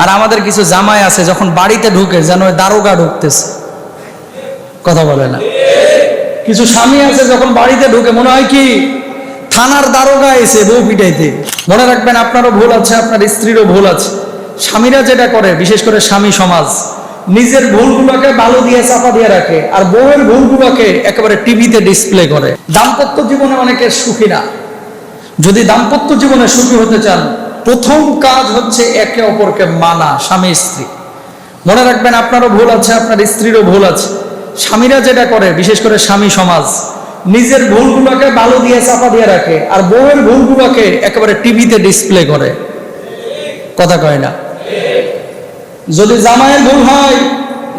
আর আমাদের কিছু জামাই আছে, যখন বাড়িতে ঢুকে যেন দারোগা ঢুকতেছে। কথা বলে না। কিছু স্বামী আছে যখন বাড়িতে ঢুকে, মনে হয় কি, থানার দারোগা এসে বউ পিটাইতে। মনে রাখবেন, আপনারও ভুল আছে, আপনার স্ত্রীরও ভুল আছে। স্বামীরা যেটা করে, বিশেষ করে স্বামী সমাজ, নিজের ভুলগুলোকে বালু দিয়ে চাপা দিয়ে রাখে আর বউয়ের ভুলগুলোকে একেবারে টিভিতে ডিসপ্লে করে। দাম্পত্য জীবনে অনেকে সুখী না। যদি দাম্পত্য জীবনে সুখী হতে চান প্রথম কাজ হচ্ছে একে অপরকে মানা, স্বামী, স্ত্রী। মনে রাখবেন, আপনারও ভুল আছে, আপনার স্ত্রীরও ভুল আছে। স্বামীরা যেটা করে, বিশেষ করে স্বামী সমাজ, নিজের ভুলগুলোকে বালু দিয়ে চাপা দিয়ে রাখে আর বউয়ের ভুলগুলোকে একেবারে টিভিতে ডিসপ্লে করে। কথা কয় না? যদি জামাইয়ের ভুল হয়,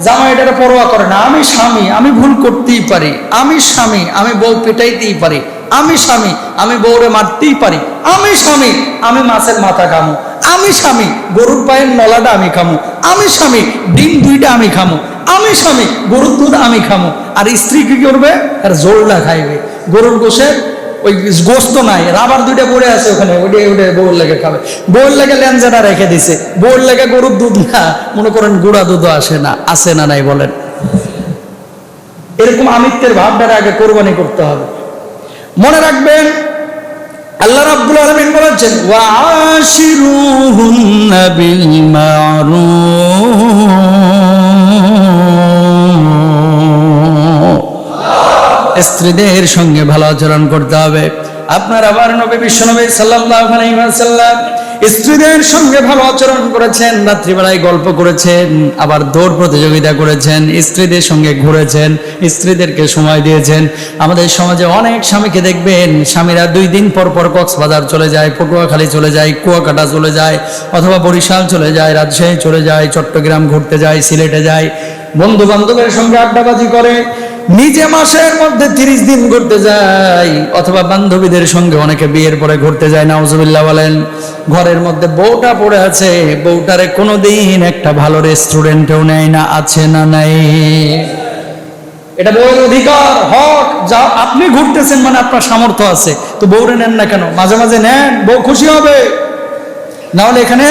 জামাই এটা পরোয়া করে না, আমি স্বামী, আমি ভুল করতেই পারি। আমি স্বামী, আমি বউ পেটাইতেই পারি। আমি স্বামী, আমি বউরে মারতেই পারি। আমি স্বামী, আমি মাছের মাথা খামু। আমি স্বামী, গরুর পায়ের নলাটা আমি খামু। আমি স্বামী, ডিম দুইটা আমি খামু। আমি স্বামী, গরুর দুধ আমি খামু। আর স্ত্রী কি করবে? আর জোলটা খাইবে। গরুর গোসের ওই গোস্ত নাই, রাবার দুইটা পড়ে আছে ওখানে, ওইটা ওইটা বউর লেগে খাবে। বউর লেগে ল্যাঞ্জাটা রেখে দিছে। বউর লেগে গরুর দুধ না, মনে করেন গুড়া দুধও আসে না আসে না নাই বলেন। এরকম আমিত্বের ভাবটার আগে কোরবানি করতে হবে। মনে রাখবেন আল্লাহ রাব্বুল আলামিন বলেছেন ওয়াশিরুহুন্না বিল মারুফ স্ত্রীদের সঙ্গে ভালো আচরণ করতে হবে। আপনার আবার নবী বিশ্বনবী সাল্লাল্লাহু আলাইহি ওয়াসাল্লাম স্ত্রীদের সঙ্গে ভালো আচরণ করেছেন, রাত্রিবেলায় গল্প করেছেন, আবার দৌড় প্রতিযোগিতা করেছেন, স্ত্রীদের সঙ্গে ঘুরেছেন, স্ত্রীদেরকে সময় দিয়েছেন। আমাদের সমাজে অনেক স্বামীকে দেখবেন, স্বামীরা দুই দিন পর পর কক্সবাজার চলে যায়, পটুয়াখালী চলে যায়, কুয়াকাটা চলে যায়, অথবা বরিশাল চলে যায়, রাজশাহী চলে যায়, চট্টগ্রাম ঘুরতে যায়, সিলেটে যায়। বন্ধু বান্ধবের সঙ্গে আড্ডাবাজি করে নিজে মাসের মধ্যে তিরিশ দিন ঘুরতে যায় অথবা বান্ধবীদের সঙ্গে অনেকে বিয়ের পরে ঘুরতে যায়, নাউজুবিল্লাহ বলেন। ঘরের মধ্যে বউটা পড়ে আছে, বউটারে কোনোদিন একটা ভালো রেস্টুরেন্টেও নেয় না, আছে না নাই। এটা বউয়ের অধিকার, হক, যা আপনি ঘুরতেছেন মানে আপনার সামর্থ্য আছে। তো বউরে নেন না কেন? মাঝে মাঝে নেন, বউ খুশি হবে। নাহলে এখানে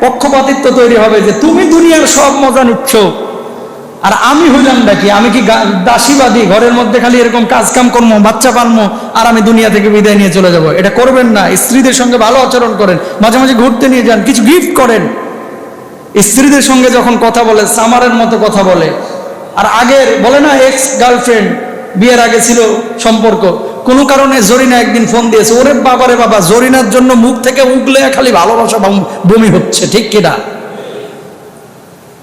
পক্ষপাতিত্ব তৈরি হবে যে, তুমি দুনিয়ার সব মজা নিচ্ছ আর আমি হইলাম নাকি আমি কি দাসীবাদী? ঘরের মধ্যে খালি এরকম কাজ কাম করব বাচ্চা পালমো, আর আমি দুনিয়া থেকে বিদায় নিয়ে চলে যাব। এটা করবেন না। স্ত্রীদের সঙ্গে ভালো আচরণ করেন। মাঝে মাঝে ঘুরতে নিয়ে যান। কিছু গিফট করেন। স্ত্রীদের সঙ্গে যখন কথা বলে, সামারের মতো কথা বলে। আর আগের, বলে না এক্স গার্লফ্রেন্ড বিয়ের আগে ছিল সম্পর্ক। কোনো কারণে জরিনা একদিন ফোন দিয়েছে, ওরে বাবারে বাবা, জরিনার জন্য মুখ থেকে উগলে খালি ভালোবাসা বমি হচ্ছে, ঠিক কিনা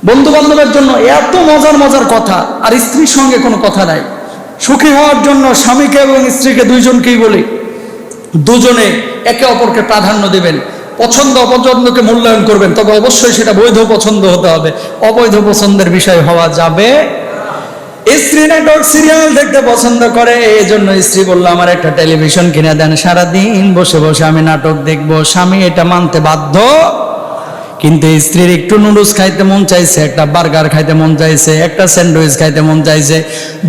বন্ধু বান্ধবের জন্য এত মজার মজার কথা, আর স্ত্রীর সঙ্গে কোনো কথা নাই। সুখী হওয়ার জন্য স্বামীকে এবং স্ত্রীকে দুইজনকেই বলি। দুজনে একে অপরকে প্রাধান্য দেবেন। পছন্দ অপছন্দকে মূল্যায়ন করবেন, তবে অবশ্যই সেটা বৈধ পছন্দ হতে হবে। অবৈধ পছন্দের বিষয় হওয়া যাবে স্ত্রী নাটক, সিরিয়াল দেখতে পছন্দ করে এই জন্য স্ত্রী বলল, আমার একটা টেলিভিশন কিনে দেন, সারাদিন বসে বসে আমি নাটক দেখব। স্বামী এটা মানতে বাধ্য কিন্তু স্ত্রীর একটু নুডলস খাইতে মন চাইছে, একটা বার্গার খাইতে মন চাইছে, একটা স্যান্ডউইচ খাইতে মন চাইছে।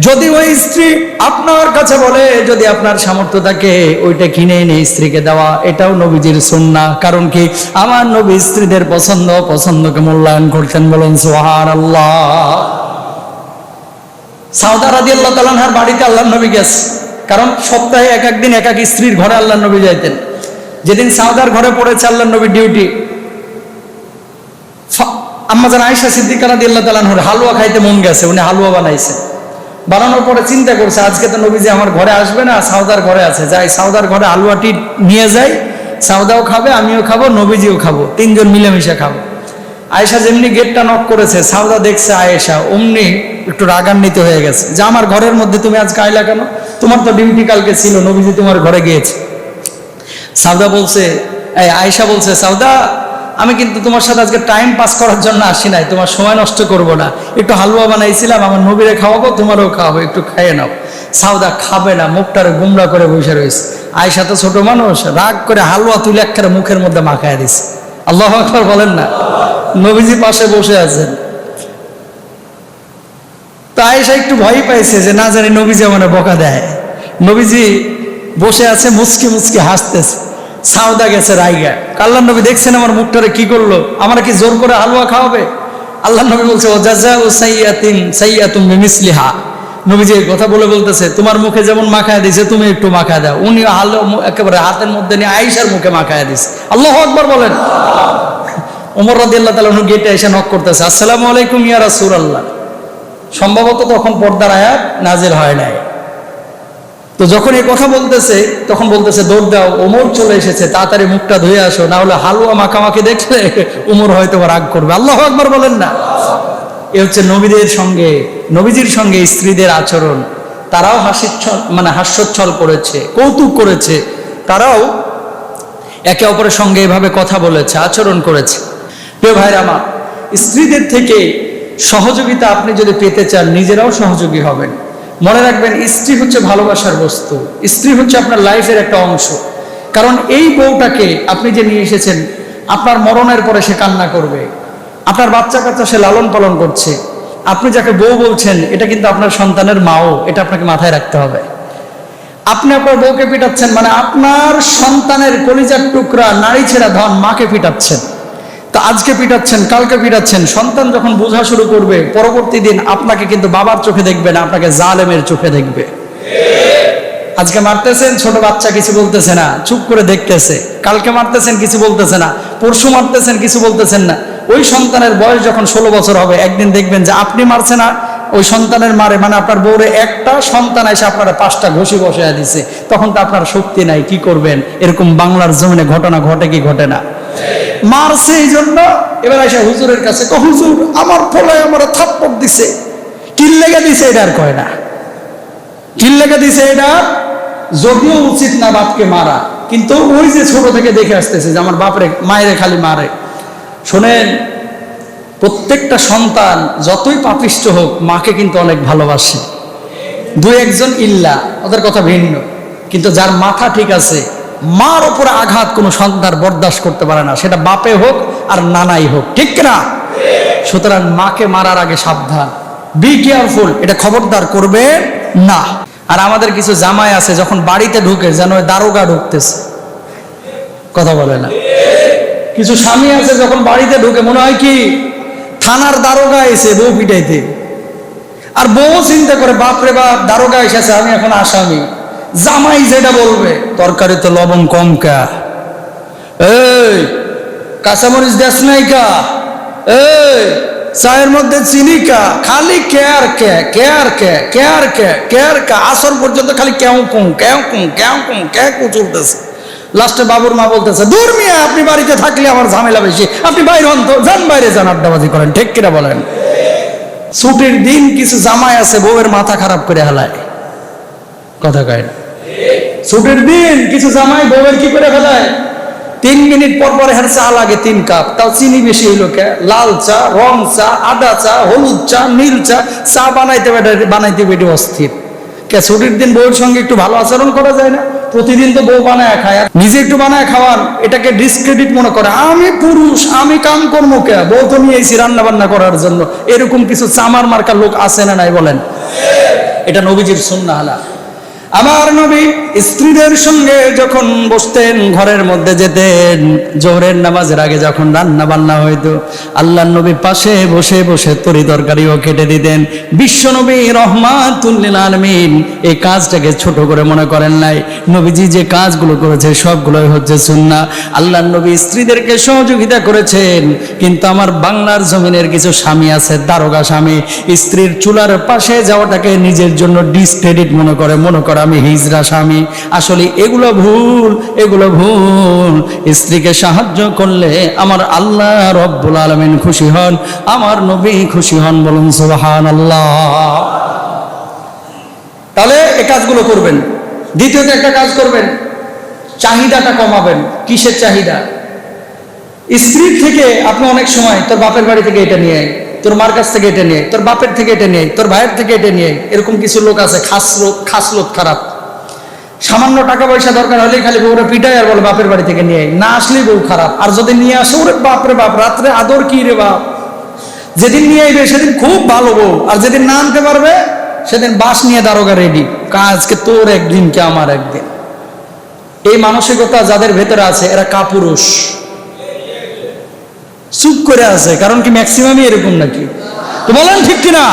যদি ওই স্ত্রী আপনার কাছে বলে, যদি আপনার সামর্থ্য থাকে, ওইটা কিনে এনে স্ত্রীকে দেওয়া, এটাও নবীজির সুন্না। কারণ কি? আমার নবী স্ত্রীদের পছন্দ, পছন্দকে মূল্যায়ন করছেন বলুন সোহার আল্লাহ সাউদা রাদি আল্লাহ তালানহার বাড়িতে আল্লাহ নবী গেছে। কারণ সপ্তাহে এক একদিন এক এক স্ত্রীর ঘরে আল্লাহ নবী যাইতেন। যেদিন সাউদার ঘরে পড়েছে আল্লাহ নবী ডিউটি আম্মাজান আয়সা সিদ্দিকা রাদি আল্লাহ তালানহর হালুয়া খাইতে মন গেছে, উনি হালুয়া বানাইছে। বানানোর পরে চিন্তা করছে, আজকে তো নবী যে আমার ঘরে আসবে না সাউদার ঘরে আছে। যাই সাউদার ঘরে হালুয়াটি নিয়ে যাই সাউদাও খাবে, আমিও খাব, নবীজিও খাব, তিনজন মিলেমিশে খাব। আয়েশা যেমনি গেটটা নক করেছে সাউদা দেখছে আয়েশা, অমনি একটু রাগান্বিত হয়ে গেছে। যে আমার ঘরের মধ্যে তুমি আজকে আইলা কেন? তোমার তো ডিউটি কালকে ছিল, নবীজি তোমার ঘরে গিয়েছে। সাউদা বলছে, এই আয়েশা বলছে সাউদা আমি কিন্তু তোমার সাথে আজকে টাইম পাস করার জন্য আসি নাই, তোমার সময় নষ্ট করব না। একটু হালুয়া বানাইছিলাম, আমার নবীরে খাওয়াবো, তোমারও খাওয়াবো, একটু খাইয়ে নাও। সাউদা খাবে না, মুখটারে গুমরা করে বসে রয়েছে। আয়েশা তো ছোট মানুষ, রাগ করে হালুয়া তুলে একটা মুখের মধ্যে মাখায় দিছে। আল্লাহ আকবর বলেন না। নবীজি পাশে বসে আছেন। তো আয়েশা একটু ভয় পাইছে যে না জানি নবীজি আমার বকা দেয়। নবীজি বসে আছে, মুচকি মুচকি হাসতেছে। সাউদা গেছে রাইগা। আল্লাহ নবী দেখছেন আমার মুখটারে কি করল? আমার কি জোর করে হালুয়া খাওয়াবে? আল্লাহ নবী বলছে ও জাজা ও সাইয়াতিন, সাইয়াতুম বিমিসলিহা। নবী যে কথা বলে বলতেছে, তোমার মুখে যেমন মাখায় দিছে তুমি একটু মাখায় দাও। উনি হালো, একেবারে হাতের মধ্যে নিয়ে আয়েশার মুখে মাখায় দিছে আল্লাহ আকবার বলেন। ওমর রাদিয়াল্লাহু তাআলা গেটে এসে নক করতেছে, আসসালামু আলাইকুম ইয়া রাসূলুল্লাহ। সম্ভবত তখন পর্দার আয়াত নাজির হয় নাই। তো যখন এই কথা বলতেছে, তখন বলতেছে, দৌড় দাও, ওমর চলে এসেছে, তাড়াতাড়ি মুখটা ধুয়ে আসো না হলে হালুয়া মাখামাখি দেখলে ওমর হয়তো রাগ করবে। আল্লাহ একবার বলেন না। এ হচ্ছে নবীদের সঙ্গে, নবীজির সঙ্গে স্ত্রীদের আচরণ। তারাও হাসিচ্ছল মানে হাস্যোচ্ছল করেছে, কৌতুক করেছে। তারাও একে অপরের সঙ্গে এভাবে কথা বলেছে, আচরণ করেছে। প্রিয় ভাইরা আমার, স্ত্রীদের থেকে সহযোগিতা আপনি যদি পেতে চান, নিজেরাও সহযোগী হবেন। মনে রাখবেন, স্ত্রী হচ্ছে ভালোবাসার বস্তু। স্ত্রী হচ্ছে আপনার লাইফের একটা অংশ। কারণ এই বউটাকে আপনি যে নিয়ে এসেছেন, আপনার মরণের পরে সে কান্না করবে। আপনার বাচ্চা কাচ্চা সে লালন পালন করছে। আপনি যাকে বউ বলছেন, এটা কিন্তু আপনার সন্তানের মাও, এটা আপনাকে মাথায় রাখতে হবে। আপনি আপনার বউকে পিটাচ্ছেন মানে আপনার সন্তানের কলিজার টুকরা নারী ছেড়া ধন মাকে পিটাচ্ছেন। তো আজকে পিটাচ্ছেন, কালকে পিটাচ্ছেন, সন্তান যখন বোঝা শুরু করবে, পরবর্তী দিন আপনাকে কিন্তু বাবার চোখে দেখবে না, আপনাকে জালেমের চোখে দেখবে। আজকে মারতেছেন, ছোট বাচ্চা কিছু বলতেছে না, চুপ করে দেখতেছে। কালকে মারতেছেন, কিছু বলতেছে না, পরশু মারতেছেন, কিছু বলতেছেন না। ওই সন্তানের বয়স যখন ষোলো বছর হবে, একদিন দেখবেন যে আপনি মারছেন না ওই সন্তানের মারে মানে আপনার বউরে একটা সন্তান এসে আপনারা পাঁচটা ঘষি বসায় দিছে। তখন তো আপনার শক্তি নাই, কি করবেন? এরকম বাংলার জমিনে ঘটনা ঘটে কি ঘটে না? মারছে এই জন্য এবার এসে হুজুরের কাছে হুজুর, আমার ফলে আমার থাপ্পড় দিছে। কিল লেগে দিছে এটা আর কয় না। কিল লেগে দিছে এটা, যদিও উচিত না বাপকে মারা, কিন্তু ওই যে ছোট থেকে দেখে আসতেছে যে আমার বাপরে, মায়েরে খালি মারে। শোনেন, প্রত্যেকটা সন্তান যতই পাপিষ্ট হোক, মাকে কিন্তু অনেক ভালোবাসে। দু একজন ইল্লা, ওদের কথা ভিন্ন। কিন্তু যার মাথা ঠিক আছে মার উপরে আঘাত কোনো সন্তান বরদাস্ত করতে পারে না। সেটা বাপে হোক আর নানাই হোক। ঠিক না সুতরাং মাকে মারার আগে সাবধান। বি কেয়ারফুল এটা খবরদার করবে না। আর আমাদের কিছু জামাই আছে, যখন বাড়িতে ঢুকে যেন দারোগা ঢুকতেছে। কথা বলে না। কিছু স্বামী আছে, যখন বাড়িতে ঢুকে মনে হয় কি, থানার দারোগা এসে বউ পিটাইতে। আর বউ চিন্তা করে, বাপরে বাপ, দারোগা এসেছে, আমি এখন আসামি। জামাই যেটা বলবে, তরকারিতে লবণ কম কা। এই, কাঁচামরিচ দেশ নাই কা। এই, চায়ের মধ্যে চিনি কা। খালি কেয়ার কে কেয়ার কে কেয়ার কে, কেয়ার কা। আসর পর্যন্ত খালি কেউ কুম কেউ কুম কেউ কুম কে কু চলতেছে। লাস্টে বাবুর মা বলতেছে, দূর মিয়া, আপনি বাড়িতে থাকলে আমার ঝামেলা বেশি। আপনি বাইরে হন তো, যান বাইরে, যান, আড্ডাবাজি করেন, ঠিক কিনা বলেন? ছুটির দিন কিছু জামাই আছে, বউয়ের মাথা খারাপ করে হেলায়। কথা কয় না। ছুটির দিন কিছু জামাই বউয়ের কি করে ফেলায়? তিন মিনিট পর পর হ্যাঁ চা লাগে তিন কাপ। তাও চিনি বেশি কে? লাল চা, রং চা, আদা চা, হলুদ চা, নীল চা চা বানাইতে বানাইতে বেটে অস্থির। কে, ছুটির দিন বউয়ের সঙ্গে একটু ভালো আচরণ করা যায় না? প্রতিদিন তো বউ বানায় খায় নিজে একটু বানায় খাওয়ান এটাকে ডিসক্রেডিট মনে করে। আমি পুরুষ, আমি কাম করব কে? বউ তো নিয়ে এসি রান্না বান্না করার জন্য। এরকম কিছু চামার মার্কার লোক আছে না নাই বলেন? এটা নবীজির সুন্না হালা আমার নবী স্ত্রীদের সঙ্গে যখন বসতেন, ঘরের মধ্যে যেতেন, জোহরের নামাজের আগে যখন রান্না বান্না হইতো আল্লাহ নবী পাশে বসে বসে তরি তরকারিও কেটে দিতেন। বিশ্ব নবী রহমাতুল্লিল আলমিন এই কাজটাকে ছোট করে মনে করেন নাই। নবীজি যে কাজগুলো করেছে, সবগুলোই হচ্ছে সুন্না আল্লাহ নবী স্ত্রীদেরকে সহযোগিতা করেছেন, কিন্তু আমার বাংলার জমিনের কিছু স্বামী আছে, দারোগা স্বামী। স্ত্রীর চুলার পাশে যাওয়াটাকে নিজের জন্য ডিসক্রেডিট মনে করে মনে করে আমি হিজরা স্বামী, আসলে এগুলো ভুল এগুলো ভুল। স্ত্রীকে সাহায্য করলে আমার আল্লাহ রব্বুল আলমিন খুশি হন, আমার নবী খুশি হন বলুন সুবাহান আল্লাহ তাহলে এই কাজগুলো করবেন। দ্বিতীয়ত একটা কাজ করবেন, চাহিদাটা কমাবেন। কিসের চাহিদা? স্ত্রীর থেকে আপনি অনেক সময় তোর বাপের বাড়ি থেকে এটা নিয়ে তোর মার কাছ থেকে এটা নিয়ে, তোর বাপের থেকে এটা নিয়ে, তোর ভাইয়ের থেকে এটা নিয়ে, এরকম কিছু লোক আছে খাসরত খাসলত খারাপ। সামান্য টাকা পয়সা দরকার হলেই খালি বউরে পিটায় আর বলে বাপের বাড়ি থেকে নিয়ে না আসলেই বউ খারাপ। আর যদি নিয়ে আসে, ওরে বাপরে বাপ, রাত্রে আদর কি রে বাপ? যেদিন নিয়ে আইবে, সেদিন খুব ভালো বউ। আর যেদিন না আনতে পারবে, সেদিন বাস নিয়ে দারোগা রেডি। কাজকে তোর একদিন, কে আমার একদিন। এই মানসিকতা যাদের ভেতরে আছে, এরা কাপুরুষ। চুপ করে আছে, কারণ কি ম্যাক্সিমামই এরকম নাকি? তো বলেন ঠিক কিনা?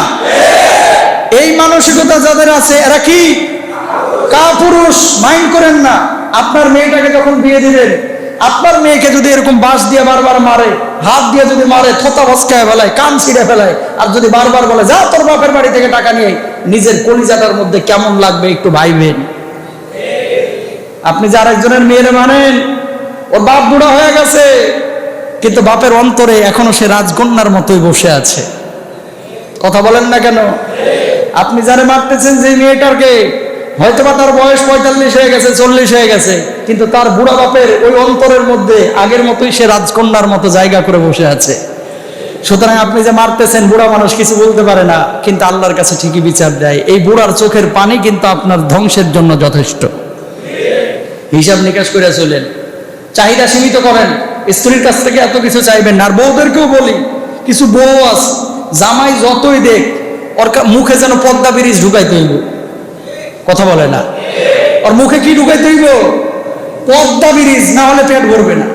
এই মানসিকতা যাদের আছে, এরা কি? কাপুরুষ মাইন্ড করেন না। আপনার মেয়েটাকে যখন বিয়ে দিবেন আপনার মেয়েকে যদি এরকম বাঁশ দিয়ে বারবার মারে, হাত দিয়ে যদি মারে, থতা ভস্কায় ফেলায়, কান ছিঁড়ে ফেলায়, আর যদি বারবার বলে, যা তোর বাপের বাড়ি থেকে টাকা নিয়ে নিজের কলিজাটার মধ্যে কেমন লাগবে একটু ভাইবেন? আপনি যে আরেকজনের মেয়েরে মানেন, ওর বাপ বুড়া হয়ে গেছে কিন্তু বাপের অন্তরে এখনও সে রাজকন্যার মতোই বসে আছে। কথা বলেন না কেন? আপনি যারা মারতেছেন যে মেয়েটাকে হয়তো বা তার বয়স পঁয়তাল্লিশ হয়ে গেছে, চল্লিশ হয়ে গেছে, কিন্তু তার বুড়া বাপের ওই অন্তরের মধ্যে আগের মতোই সে রাজকন্যার মতো জায়গা করে বসে আছে। সুতরাং আপনি যে মারতেছেন, বুড়া মানুষ কিছু বলতে পারে না, কিন্তু আল্লাহর কাছে ঠিকই বিচার দেয়। এই বুড়ার চোখের পানি কিন্তু আপনার ধ্বংসের জন্য যথেষ্ট। হিসাব নিকাশ করে চলেন। চাহিদা সীমিত করেন। স্ত্রীর কাছ থেকে এত কিছু চাইবেন না। আর বউদেরকেও বলি, কিছু বউ আছে জামাই যতই দেখ, ওর মুখে যেন পদ্মা ব্রিজ ঢুকাইতে হইব। কথা বলে না? ওর মুখে কি ঢুকাইতে হইব? পদ্মা ব্রিজ, না হলে পেট ভরবে না।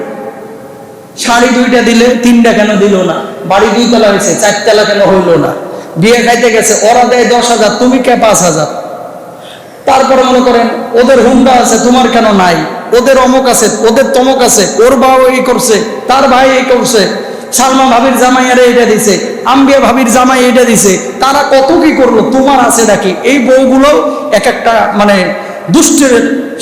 শাড়ি দুইটা দিলে, তিনটা কেন দিল না? বাড়ি দুই তলা হয়েছে, চারতলা কেন হইল না? বিয়ে খাইতে গেছে, ওরা দেয় দশ হাজার, তুমি কে পাঁচ হাজার? তারপরে মনে করেন, ওদের হুন্ডা আছে, তোমার কেন নাই? ওদের অমুক আছে, ওদের তমক আছে, ওর বাবা এই করছে, তার ভাই এই করছে সালমা ভাবির জামাই আরে এটা দিছে, আম্বিয়া ভাবির জামাই এটা দিছে, তারা কত কি করল? তোমার আছে নাকি? এই বউগুলো এক একটা মানে দুষ্টের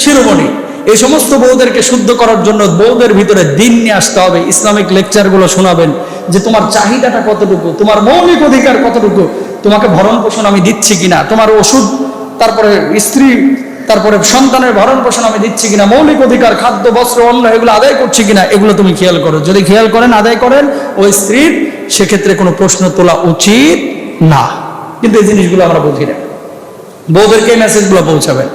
শিরোমণি। এই সমস্ত বউদেরকে শুদ্ধ করার জন্য বউদের ভিতরে দিন নিয়ে আসতে হবে। ইসলামিক লেকচারগুলো শোনাবেন যে তোমার চাহিদাটা কতটুকু, তোমার মৌলিক অধিকার কতটুকু, তোমাকে ভরণ পোষণ আমি দিচ্ছি কিনা, তোমার ওষুধ তারপরে স্ত্রী, তারপরে সন্তানের ভরণ পোষণ আমি দিচ্ছি কিনা, মৌলিক অধিকার, খাদ্য, বস্ত্র, অন্ন, এগুলো আদায় করছি কিনা, এগুলো তুমি খেয়াল করো। যদি খেয়াল করেন, আদায় করেন, ওই স্ত্রীর সেক্ষেত্রে কোনো প্রশ্ন তোলা উচিত না। কিন্তু এই জিনিসগুলো আমরা বুঝি না। বউদেরকে এই মেসেজগুলো পৌঁছাবেন।